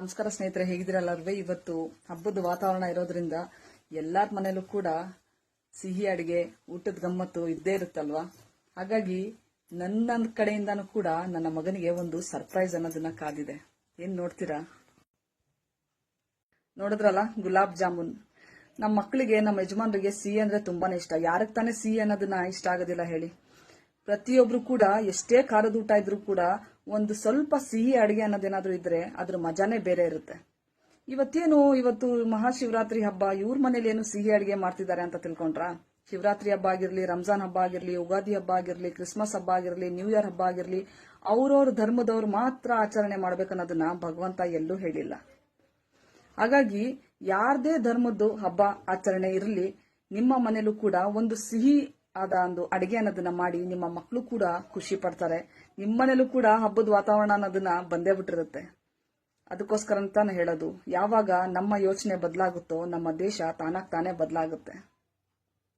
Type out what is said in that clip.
ನಮಸ್ಕಾರ ಸ್ನೇಹಿತರೆ ಹೇಗಿದ್ದೀರಲ್ಲರ್ವೇ ಇವತ್ತು ಹಬ್ಬದ ವಾತಾವರಣ ಇರೋದ್ರಿಂದ ಎಲ್ಲರ ಮನೇಲೂ ಕೂಡ ಸಿಹಿ ಅಡಿಗೆ, ಊಟದ ಗಮ್ಮತ್ತು ಇದ್ದೇ ಇರುತ್ತಲ್ವಾ? ಹಾಗಾಗಿ ನನ್ನ ಕಡೆಯಿಂದಾನು ಕೂಡ ನನ್ನ ಮಗನಿಗೆ ಒಂದು ಸರ್ಪ್ರೈಸ್ ಅನ್ನೋದನ್ನ ಕಾದಿದೆ. ಏನ್ ನೋಡ್ತೀರಾ? ನೋಡಿದ್ರಲ್ಲ, ಗುಲಾಬ್ ಜಾಮೂನ್. ನಮ್ಮ ಮಕ್ಕಳಿಗೆ ನಮ್ಮ ಯಜಮಾನರಿಗೆ ಸಿಹಿ ಅಂದ್ರೆ ತುಂಬಾನೇ ಇಷ್ಟ. ಯಾರಿಗೆ ತಾನೇ ಸಿಹಿ ಅನ್ನೋದನ್ನ ಇಷ್ಟ ಆಗೋದಿಲ್ಲ ಹೇಳಿ. ಪ್ರತಿಯೊಬ್ರು ಕೂಡ ಎಷ್ಟೇ ಖಾರದ ಊಟ ಇದ್ರೂ ಕೂಡ ಒಂದು ಸ್ವಲ್ಪ ಸಿಹಿ ಅಡಿಗೆ ಅನ್ನೋದೇನಾದ್ರೂ ಇದ್ರೆ ಅದ್ರ ಮಜಾನೇ ಬೇರೆ ಇರುತ್ತೆ. ಇವತ್ತೇನು, ಇವತ್ತು ಮಹಾಶಿವರಾತ್ರಿ ಹಬ್ಬ, ಇವ್ರ ಮನೇಲಿ ಏನು ಸಿಹಿ ಅಡಿಗೆ ಮಾಡ್ತಿದ್ದಾರೆ ಅಂತ ತಿಳ್ಕೊಂಡ್ರ? ಶಿವರಾತ್ರಿ ಹಬ್ಬ ಆಗಿರ್ಲಿ, ರಂಜಾನ್ ಹಬ್ಬ ಆಗಿರ್ಲಿ, ಯುಗಾದಿ ಹಬ್ಬ ಆಗಿರ್ಲಿ, ಕ್ರಿಸ್ಮಸ್ ಹಬ್ಬ ಆಗಿರ್ಲಿ, ನ್ಯೂ ಇಯರ್ ಹಬ್ಬ ಆಗಿರ್ಲಿ, ಅವ್ರವ್ರ ಧರ್ಮದವ್ರು ಮಾತ್ರ ಆಚರಣೆ ಮಾಡ್ಬೇಕನ್ನೋದನ್ನ ಭಗವಂತ ಎಲ್ಲೂ ಹೇಳಿಲ್ಲ. ಹಾಗಾಗಿ ಯಾರದೇ ಧರ್ಮದ್ದು ಹಬ್ಬ, ಆಚರಣೆ ಇರಲಿ, ನಿಮ್ಮ ಮನೇಲೂ ಕೂಡ ಒಂದು ಸಿಹಿ ಆದ ಒಂದು ಅಡಿಗೆ ಅನ್ನೋದನ್ನ ಮಾಡಿ ನಿಮ್ಮ ಮಕ್ಕಳು ಕೂಡ ಖುಷಿ ಪಡ್ತಾರೆ. ನಿಮ್ಮ ಮನೇಲೂ ಕೂಡ ಹಬ್ಬದ ವಾತಾವರಣ ಅನ್ನೋದನ್ನ ಬಂದೇ ಬಿಟ್ಟಿರುತ್ತೆ. ಅದಕ್ಕೋಸ್ಕರ ಅಂತಾನೆ ಹೇಳೋದು, ಯಾವಾಗ ನಮ್ಮ ಯೋಚನೆ ಬದಲಾಗುತ್ತೋ ನಮ್ಮ ದೇಶ ತಾನಾಗ್ ತಾನೇ ಬದಲಾಗುತ್ತೆ.